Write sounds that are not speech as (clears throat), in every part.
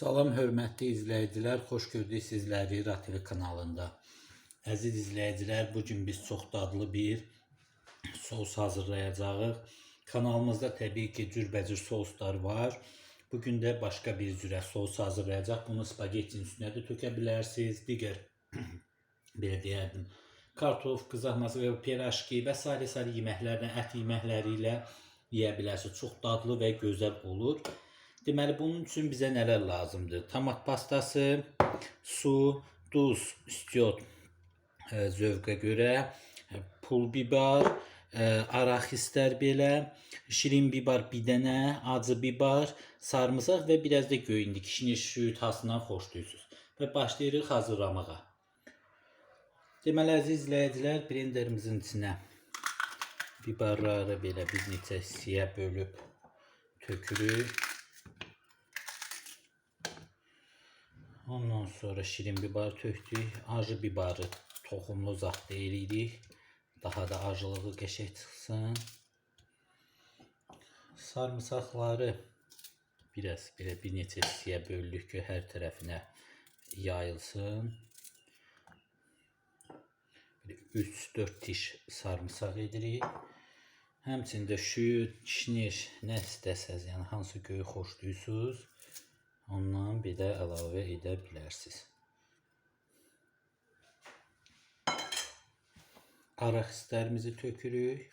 Salam hörmətli izləyicilər, xoş gördük sizləri Ratili kanalında. Əziz izləyicilər, bu gün biz çox dadlı bir sos hazırlayacağıq. Kanalımızda təbii ki, cürbəcür soslar var. Bu gün də başqa bir cürə sos hazırlayacaq. Bunu spagettinin üstünə də tökə bilərsiniz. Digər (clears throat) belə deyərdim. Kartof, qızartması və piraşki və sairə sairə yeməklərlə, ət yeməkləri ilə yeyə bilərsiniz. Çox dadlı və gözəl olur. Deməli bunun üçün bizə nələr lazımdır? Tomat pastası, su, duz, istiot e, zövqə görə, e, pul biber, e, araxislər belə, şirin biber bir dənə, acı biber, sarımsaq və biraz da göyündü. Kişinin şüyütasından xoşlayırsınız. Və başlayırıq hazırlamağa. Deməli əziz izləyicilər, blenderimizin içinə biberləri belə bir neçə hissəyə bölüb tökürük. Ondan sonra şirin biber tökdük. Acı bibarı toxumlu zat deyirik. Daha da acılığı qəşəng çıxsın. Sarımsaqları biraz belə bir neçə hissəyə böldük ki, hər tərəfinə yayılsın. 3-4 diş sarımsaq edirik. Həmçində şüyüd, kişniş, nə istəsəz, yəni hansı göyü xoşlayırsınız, ondan bir də əlavə edə bilərsiniz. Araxislərimizi tökürük.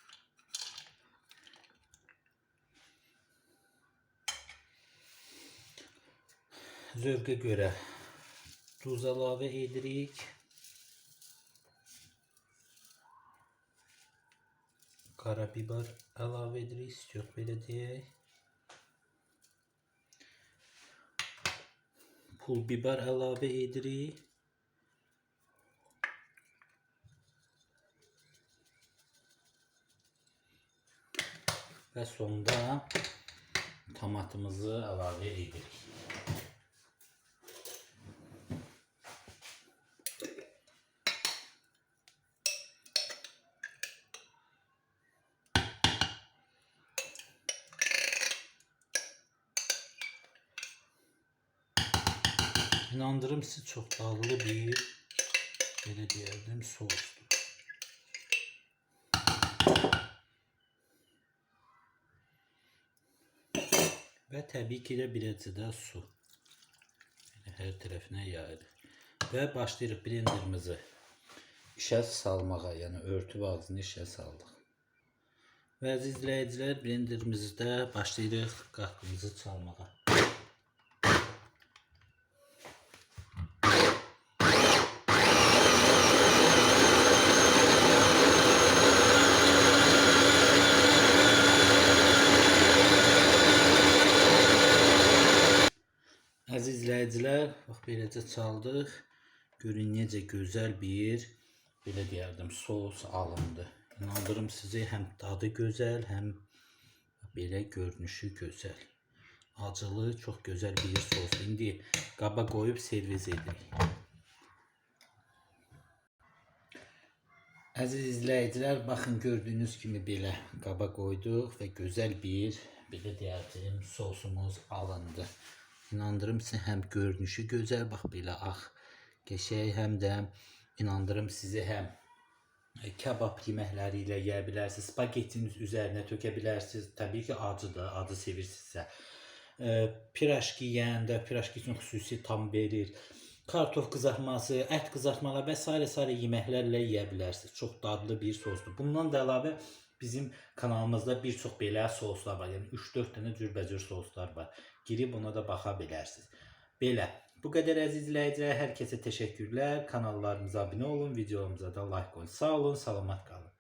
Zövqə görə duz əlavə edirik. Karabiber əlavə edirik, istiyor belə deyək. Pul biber əlavə edirik. Və sonda tomatımızı əlavə edirik. İnandırım sizi çok dadlı bir belə deyərdim sosdur. Və təbii ki birəcə də su. Hər tərəfinə yayılır. Və başlayırıq blenderimizi işə salmağa, yəni örtüb ağzını işə saldıq. Və əziz izləyicilər, blenderimizdə başlayırıq qahqımızı çalmağa. Əziz izləyicilər, bax beləcə çaldıq. Görün necə gözəl bir belə deyərdim sos alındı. İnandırım sizi həm dadı gözəl, həm belə görünüşü gözəl. Acılı, çox gözəl bir sos. İndi qaba qoyub servis edirik. Əziz izləyicilər, baxın gördüyünüz kimi belə qaba qoyduq və gözəl bir belə deyərdim sosumuz alındı. İnandırım sizi həm görünüşü gözəl, bax belə ağ, qəşəng, həm də inandırım sizi həm kebab yeməkləri ilə yeyə bilərsiniz. Spagettinin üzərinə tökə bilərsiniz. Təbii ki, acıdır, acı sevirsinizsə. E, Piraşki yeyəndə piraşki üçün xüsusi tam verir. Kartof qızartması, ət qızartmalar və sairə sairə yeməklərlə yeyə bilərsiniz. Çox dadlı bir sosdur. Bundan da əlavə bizim kanalımızda bir çox belə soslar var. Yəni 3-4 dənə cürbəcür soslar var. Girib ona da baxa bilərsiniz. Belə. Bu qədər əziz izləyicilər, hər kəsə təşəkkürlər. Kanallarımıza abunə olun, videolarımıza da like qoyun. Sağ olun, salamat qalın.